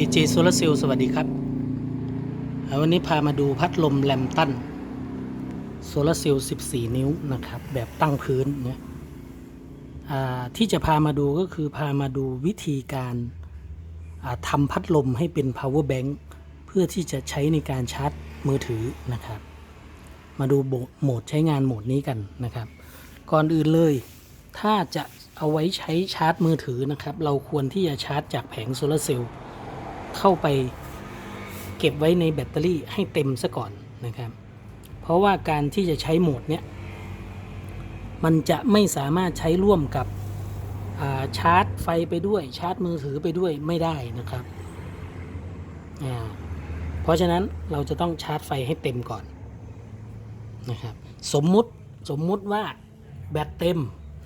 AJ Solar Cell สวัสดีครับ วันนี้พามาดูพัดลมแลมตันโซลาเซลล์14 นิ้วนะครับ แบบตั้งพื้นเนี่ยที่จะพามาดูก็คือพามาดูวิธีการาทำพัดลมให้เป็น power bank เพื่อที่จะใช้ในการชาร์จมือถือนะครับ มาดูโหมดใช้งานโหมดนี้กันนะครับ ก่อนอื่นเลยถ้าจะเอาไว้ใช้ชาร์จมือถือนะครับ เราควรที่จะชาร์จจากแผงโซลาร์เซลล์ เข้าไปเก็บไว้ในแบตเตอรี่ให้เต็มซะก่อนนะครับ เพราะว่าการที่จะใช้โหมดเนี้ยมันจะไม่สามารถใช้ร่วมกับาชาร์จไฟไปด้วยชาร์จมือถือไปด้วยไม่ได้นะครับ เพราะฉะนั้นเราจะต้องชาร์จไฟให้เต็มก่อนนะครับสมมุติสมมุติว่าแบตเต็ม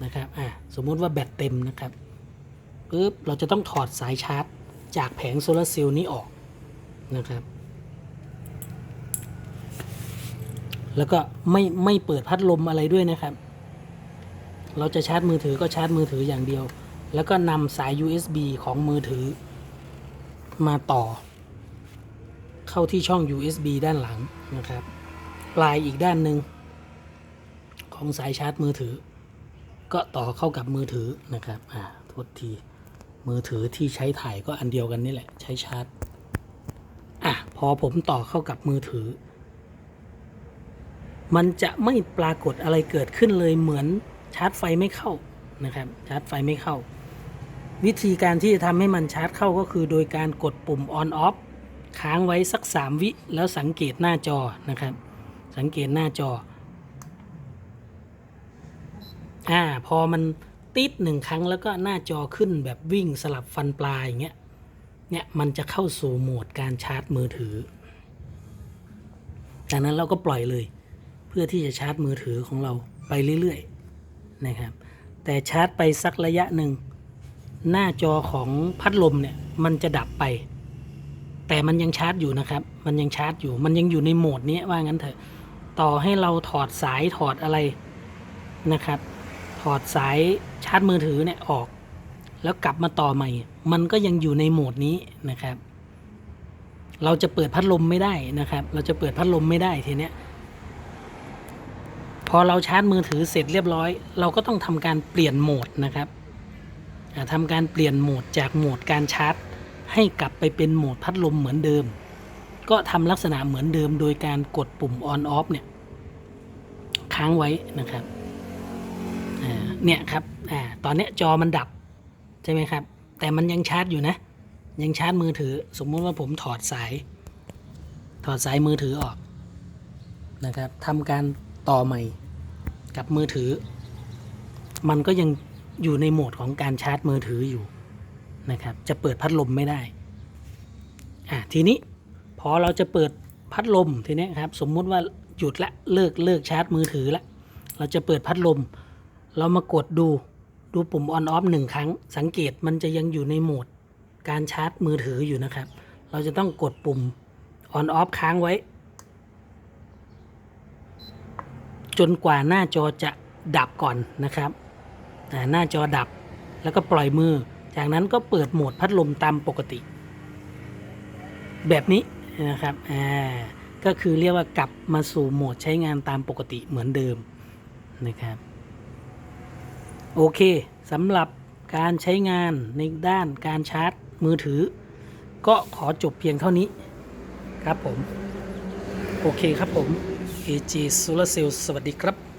นะครับอ่าสมมุติว่าแบตเต็มนะครับปุ๊บเราจะต้องถอดสายชาร์จ จากแผงโซลาร์เซลล์นี้ออกนะครับ แล้วก็ไม่ไม่เปิดพัดลมอะไรด้วยนะครับ เราจะชาร์จมือถือก็ชาร์จมือถืออย่างเดียว แล้วก็นำสาย USB ของมือถือ มาต่อ เข้าที่ช่อง USB ด้านหลังนะครับ ปลายอีกด้านหนึ่งของสายชาร์จมือถือ ก็ต่อเข้ากับมือถือนะครับ อ่า โทษที มือถือที่ใช้ถ่ายก็อันเดียวกันนี่แหละ ใช้ชาร์จ อะ พอผมต่อเข้ากับมือถือ มันจะไม่ปรากฏอะไรเกิดขึ้นเลยเหมือนชาร์จไฟไม่เข้านะครับ ชาร์จไฟไม่เข้า วิธีการที่จะทำให้มันชาร์จเข้าก็คือโดยการกดปุ่ม on off ค้างไว้สัก 3 วิ แล้วสังเกตหน้าจอนะครับ สังเกตหน้าจอ อ่า พอมัน ติดหนึ่งครั้งแล้วก็หน้าจอขึ้นแบบวิ่งสลับฟันปลายอย่างเงี้ย เนี่ยมันจะเข้าสู่โหมดการชาร์จมือถือ จากนั้นเราก็ปล่อยเลย เพื่อที่จะชาร์จมือถือของเราไปเรื่อยๆนะครับ แต่ชาร์จไปสักระยะหนึ่งหน้าจอของพัดลมเนี่ยมันจะดับไป แต่มันยังชาร์จอยู่นะครับ มันยังชาร์จอยู่ มันยังอยู่ในโหมดนี้ว่างั้นเถอะ ต่อให้เราถอดสายถอดอะไรนะครับ ถอดสายชาร์จมือถือเนี่ยออก แล้วกลับมาต่อใหม่ มันก็ยังอยู่ในโหมดนี้นะครับ เราจะเปิดพัดลมไม่ได้นะครับ เราจะเปิดพัดลมไม่ได้ทีเนี้ยพอเราชาร์จมือถือเสร็จเรียบร้อย เราก็ต้องทำการเปลี่ยนโหมดนะครับทำการเปลี่ยนโหมดจากโหมดการชาร์จ ให้กลับไปเป็นโหมดพัดลมเหมือนเดิม ก็ทำลักษณะเหมือนเดิมโดยการกดปุ่ม on off เนี่ย ค้างไว้นะครับ เนี่ยครับอ่าตอนเนี้ยจอมันดับใช่ไหมครับ แต่มันยังชาร์จอยู่นะ ยังชาร์จมือถือ สมมุติว่าผมถอดสาย ถอดสายมือถือออกนะครับทำการต่อใหม่กับมือถือ มันก็ยังอยู่ในโหมดของการชาร์จมือถืออยู่นะครับ จะเปิดพัดลมไม่ได้อะทีนี้พอเราจะเปิดพัดลมทีนี้ครับ สมมุติว่าหยุดละเลิกเลิกชาร์จมือถือละเราจะเปิดพัดลม เรามากดดูดูปุ่ม on off หนึ่งครั้ง สังเกตมันจะยังอยู่ในโหมด การชาร์จมือถืออยู่นะครับ เราจะต้องกดปุ่ม on off ค้างไว้ จนกว่าหน้าจอจะดับก่อนนะครับหน้าจอดับแล้วก็ปล่อยมือ จากนั้นก็เปิดโหมดพัดลมตามปกติ แบบนี้นะครับอ่าก็คือเรียกว่ากลับมาสู่โหมดใช้งานตามปกติเหมือนเดิมนะครับ โอเคสำหรับการใช้งานในด้านการชาร์จมือถือ ก็ขอจบเพียงเท่านี้ครับผม โอเคครับผม AG Solar Cell สวัสดีครับ